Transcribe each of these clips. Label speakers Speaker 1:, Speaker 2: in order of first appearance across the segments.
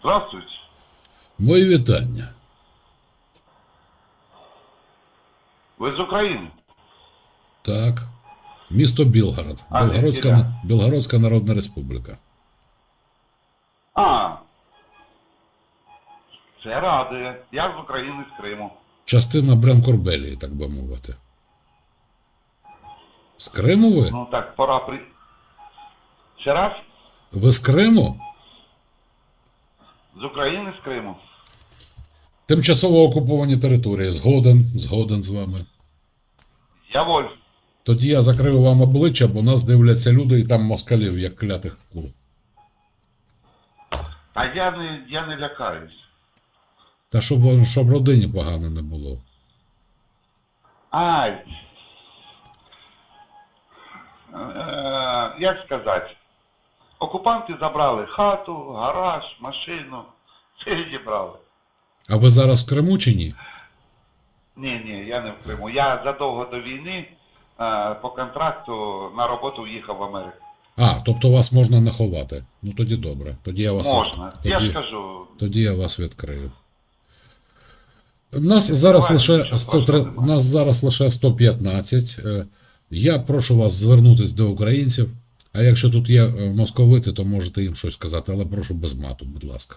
Speaker 1: Здравствуйте.
Speaker 2: Мої вітання.
Speaker 1: Ви з України?
Speaker 2: Так. Місто Білгород.
Speaker 1: А,
Speaker 2: Білгородська? Білгородська Народна Республіка.
Speaker 1: А. Це радує. Я з України з Криму.
Speaker 2: Частина Бренкорбелії, так би мовити. З Криму ви?
Speaker 1: Ну так, пора при. Ще раз?
Speaker 2: Ви з Криму?
Speaker 1: З України з Криму.
Speaker 2: Тимчасово окуповані території. Згоден, згоден з вами.
Speaker 1: Я воль.
Speaker 2: Тоді я закрию вам обличчя, бо нас дивляться люди і там москалів, як клятих кур.
Speaker 1: А я не, я не лякаюсь.
Speaker 2: Та щоб, щоб родині погано не було.
Speaker 1: Ай. Е, як сказати? Окупанти забрали хату, гараж, машину. Все відібрали.
Speaker 2: А ви зараз в Криму чи ні?
Speaker 1: Ні, ні, я не в Криму. Я задовго до війни е, по контракту на роботу в'їхав в Америку.
Speaker 2: А, тобто вас можна наховати. Ну тоді добре. Тоді я вас
Speaker 1: Можна.
Speaker 2: Тоді,
Speaker 1: Я ж кажу,
Speaker 2: тоді я вас відкрию. Нас зараз лише
Speaker 1: що
Speaker 2: 103,
Speaker 1: важливо.
Speaker 2: нас зараз лише 115. Е, Я прошу вас звернутися до українців. А якщо тут є е, московити, то можете їм щось сказати, але прошу без мату, будь ласка.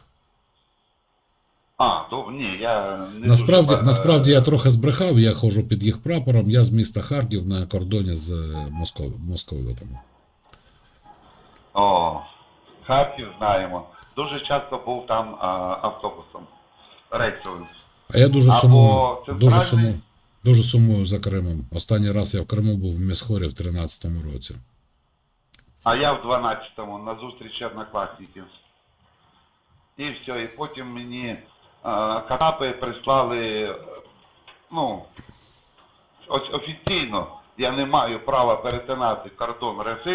Speaker 1: а, то ні, я не
Speaker 2: Насправді,
Speaker 1: дуже, е,
Speaker 2: насправді я трохи збрехав, я ходжу під їх прапором. Я з міста Харків на кордоні з е, Москов... московитами.
Speaker 1: О, Харків знаємо. Дуже часто був там а, автобусом рейсовим.
Speaker 2: А я дуже сумую,
Speaker 1: центральний-
Speaker 2: дуже сумую, дуже сумую за Кримом. Останній раз я в Криму був в Місхорі в 13-му році.
Speaker 1: А я в 12-му на зустрічі однокласників. І все, і потім мені катапи прислали, ну, офіційно я не маю права перетинати кордон РФ,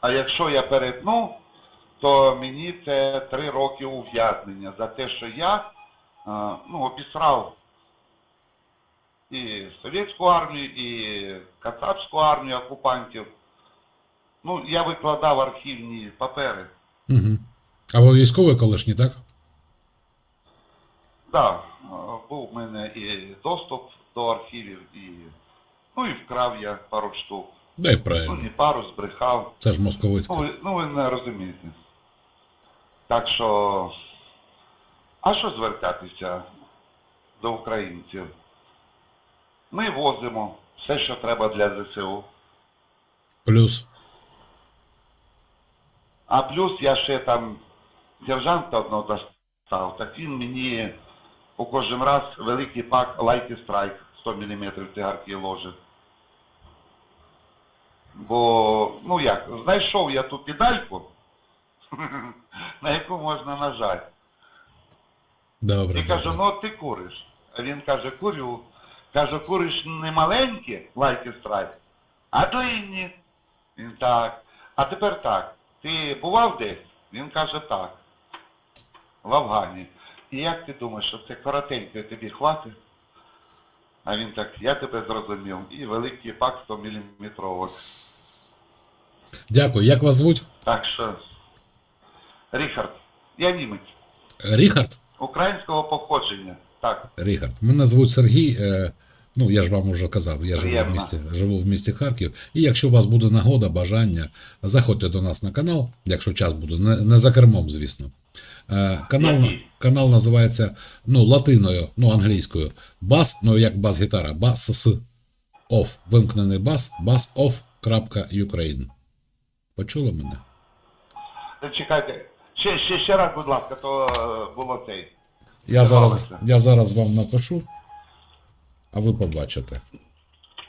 Speaker 1: а якщо я перетну, то мені це три роки ув'язнення за те, що я ну, обісрав і совєтську армію, і кацапську армію окупантів. Ну, я викладав архівні папери.
Speaker 2: Угу. А ви військовий колишній, так?
Speaker 1: Так, да, був в мене і доступ до архівів, і ну і вкрав я пару штук.
Speaker 2: Дай
Speaker 1: Ну,
Speaker 2: правильно.
Speaker 1: не пару збрехав.
Speaker 2: Це ж московицька.
Speaker 1: Ну, ну, ви не розумієте. Так що. А що звертатися до українців? Ми возимо все, що треба для ЗСУ.
Speaker 2: Плюс.
Speaker 1: А плюс я ще там сержанта одного достав, так він мені у кожен раз великий пак Light Strike 100 мм цигарки ложить. Бо, ну як, знайшов я ту педальку, на яку можна нажати.
Speaker 2: Добре.
Speaker 1: І кажу, ну ти куриш. А він каже, курю. Каже, куриш не маленькі лайки страйк, а длинні. Він так. А тепер так. Ти бував десь? Він каже так. В Афгані. І як ти думаєш, що це коротенько тобі хватить? А він так, я тебе зрозумів. І великий пак 100 мм.
Speaker 2: Дякую. Як вас звуть?
Speaker 1: Так що, Ріхард, я німець.
Speaker 2: Ріхард?
Speaker 1: Українського походження. Так.
Speaker 2: Ріхард. Мене звуть Сергій. Е, Ну, я ж вам уже казав, я живу в, місті, живу в місті Харків. І якщо у вас буде нагода, бажання, заходьте до нас на канал, якщо час буде, не, не за кермом, звісно. Е, канал, канал називається ну, латиною, ну, англійською. Бас, ну як бас-гітара, бас оф. Вимкнений бас, бас basoff.ukraine. Почули мене?
Speaker 1: Чекайте, ще, ще, ще раз, будь ласка, то е, було цей.
Speaker 2: Я зараз, я зараз вам напишу, а ви побачите.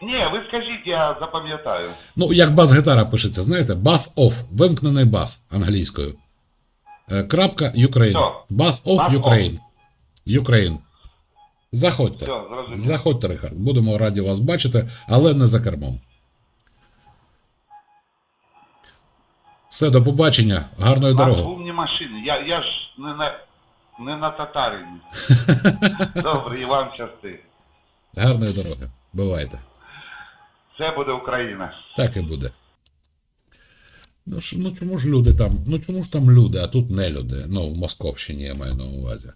Speaker 1: Ні, ви скажіть, я запам'ятаю.
Speaker 2: Ну, як бас-гітара пишеться, знаєте, бас off, вимкнений бас англійською. Е, Крапка Ukraine. Бас off
Speaker 1: Бас
Speaker 2: Ukraine. Ukraine. Заходьте.
Speaker 1: Все.
Speaker 2: Заходьте, Рихард. Будемо раді вас бачити, але не за кермом. Все, до побачення. Гарної дороги.
Speaker 1: умні машини. Я, я ж не на, не на татарині. Добре, і вам щасти.
Speaker 2: Гарної дороги. Бувайте.
Speaker 1: Це буде Україна.
Speaker 2: Так і буде. Ну, ну чому ж люди там, ну чому ж там люди, а тут не люди. Ну, в Московщині я маю на увазі.